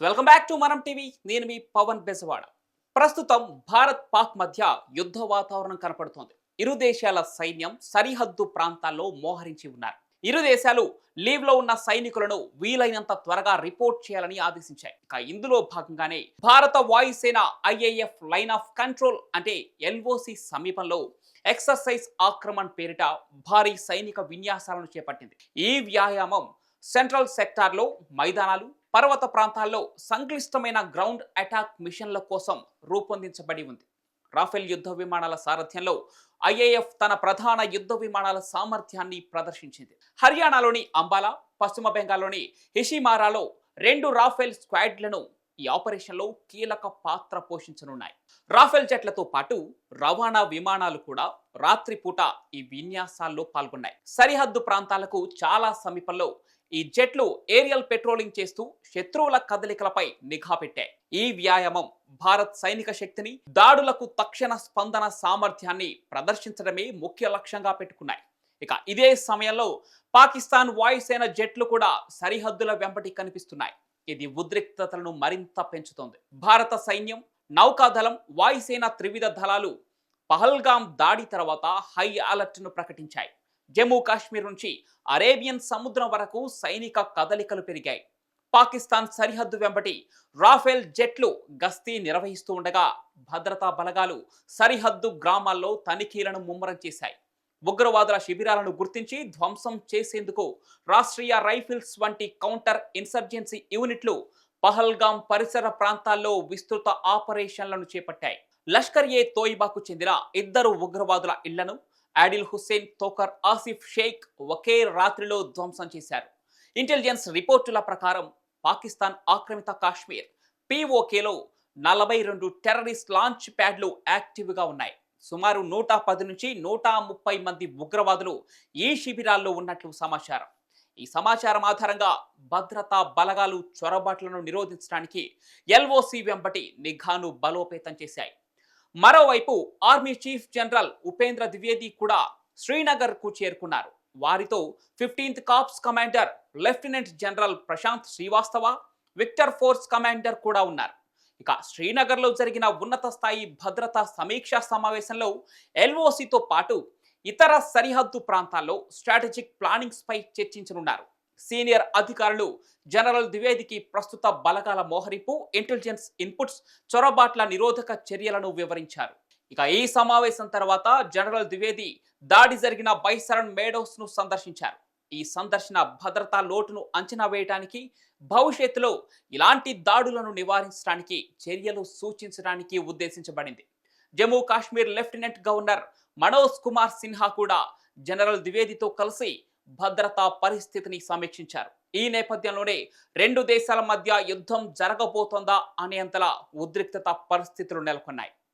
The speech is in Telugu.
Welcome back to Manam TV నేను మీ పవన్ బెజవాడ. ప్రస్తుతం భారత్ పాక్ మధ్య యుద్ధ వాతావరణం కనపడుతోంది. ఇరు దేశాల సైన్యం సరిహద్దు ప్రాంతాల్లో మోహరించి ఉన్నారు. ఇరు దేశాలు లీవ్లో ఉన్న సైనికులను వీలైనంత త్వరగా రిపోర్ట్ చేయాలని ఆదేశించాయి. ఇక ఇందులో భాగంగానే భారత వాయుసేన ఐఏఎఫ్ లైన్ ఆఫ్ కంట్రోల్ అంటే ఎల్ఓసి సమీపంలో ఎక్సర్సైజ్ ఆక్రమణ్ పేరిట భారీ సైనిక విన్యాసాలను చేపట్టింది. ఈ వ్యాయామం సెంట్రల్ సెక్టార్లో మైదానాలు పర్వత ప్రాంతాల్లో సంక్లిష్టమైన గ్రౌండ్ అటాక్ మిషన్ల కోసం రూపొందించబడి ఉంది. రాఫెల్ యుద్ధ విమానాల సారథ్యంలో ఐఏఎఫ్ తన ప్రధాన యుద్ధ విమానాల సామర్థ్యాన్ని ప్రదర్శించింది. హర్యానాలోని అంబాలా పశ్చిమ బెంగాల్లోని హిషిమారాలో రెండు రాఫెల్ స్క్వాడ్లను ఈ ఆపరేషన్లో కీలక పాత్ర పోషించనున్నాయి. రాఫెల్ జెట్లతో పాటు రవాణా విమానాలు కూడా రాత్రిపూట ఈ విన్యాసాల్లో పాల్గొన్నాయి. సరిహద్దు ప్రాంతాలకు చాలా సమీపంలో ఈ జెట్లు ఏరియల్ పెట్రోలింగ్ చేస్తూ శత్రువుల కదలికలపై నిఘా పెట్టాయి. ఈ వ్యాయామం భారత్ సైనిక శక్తిని దాడులకు తక్షణ స్పందన సామర్థ్యాన్ని ప్రదర్శించడమే ముఖ్య లక్ష్యంగా పెట్టుకున్నాయి. ఇక ఇదే సమయంలో పాకిస్తాన్ వాయుసేన జెట్లు కూడా సరిహద్దుల వెంబటి కనిపిస్తున్నాయి. ఇది ఉద్రిక్తతలను మరింత పెంచుతోంది. భారత సైన్యం నౌకాదళం వాయుసేన త్రివిధ దళాలు పహల్గాం దాడి తర్వాత హై అలర్ట్ను ప్రకటించాయి. జమ్మూ కాశ్మీర్ నుంచి అరేబియన్ సముద్రం వరకు సైనిక కదలికలు పెరిగాయి. పాకిస్తాన్ సరిహద్దు వెంబటి రాఫెల్ జెట్లు గస్తీ నిర్వహిస్తూ ఉండగా భద్రతా బలగాలు సరిహద్దు గ్రామాల్లో తనిఖీలను ముమ్మరం చేశాయి. ఉగ్రవాదుల శిబిరాలను గుర్తించి ధ్వంసం చేసేందుకు రాష్ట్రీయ రైఫిల్స్ వంటి కౌంటర్ ఇన్సర్జెన్సీ యూనిట్లు పహల్గాం పరిసర ప్రాంతాల్లో విస్తృత ఆపరేషన్లను చేపట్టాయి. లష్కర్ ఏ తోయిబాకు చెందిన ఇద్దరు ఉగ్రవాదుల ఇళ్ళను ఆడిల్ హుస్సేన్ తోకర్ ఆసిఫ్ షేక్ ఒకే రాత్రిలో ధ్వంసం చేశారు. ఇంటెలిజెన్స్ రిపోర్టుల ప్రకారం పాకిస్తాన్ ఆక్రమిత కాశ్మీర్ పీఓకేలో నలభై రెండు టెర్రరిస్ట్ లాంచ్ ప్యాడ్లు యాక్టివ్గా ఉన్నాయి. సుమారు నూట పది నుంచి నూట ముప్పై మంది ఉగ్రవాదులు ఈ శిబిరాల్లో ఉన్నట్లు సమాచారం. ఈ సమాచారం ఆధారంగా భద్రతా బలగాలు చొరబాట్లను నిరోధించడానికి ఎల్ఓసి వెంబటి నిఘాను బలోపేతం చేశాయి. మరోవైపు army chief general Upendra Dwivedi కూడా శ్రీనగర్కు చేరుకున్నారు. వారితో fifteenth corps commander lieutenant general Prashant Srivastava victor force commander కూడా ఉన్నారు. ఇక శ్రీనగర్లో జరిగిన ఉన్నత స్థాయి భద్రతా సమీక్షా సమావేశంలో ఎల్ఓసితో పాటు ఇతర సరిహద్దు ప్రాంతాల్లో స్ట్రాటజిక్ ప్లానింగ్స్పై చర్చించనున్నారు. సీనియర్ అధికారులు జనరల్ ద్వివేదికి ప్రస్తుత బలగాల మోహరింపు ఇంటెలిజెన్స్ ఇన్పుట్స్ చొరబాట్ల నిరోధక చర్యలను వివరించారు. ఇక ఈ సమావేశం తర్వాత జనరల్ ద్వివేది దాడి జరిగిన బైసరన్ మేడోస్ను సందర్శించారు. ఈ సందర్శన భద్రతా లోటును అంచనా వేయడానికి భవిష్యత్తులో ఇలాంటి దాడులను నివారించడానికి చర్యలు సూచించడానికి ఉద్దేశించబడింది. జమ్మూ కాశ్మీర్ లెఫ్టినెంట్ గవర్నర్ మనోజ్ కుమార్ సిన్హా కూడా జనరల్ ద్వివేదితో కలిసి భద్రతా పరిస్థితిని సమీక్షించారు. ఈ నేపథ్యంలోనే రెండు దేశాల మధ్య యుద్ధం జరగబోతోందా అనేంతలా ఉద్రిక్తత పరిస్థితులు నెలకొన్నాయి.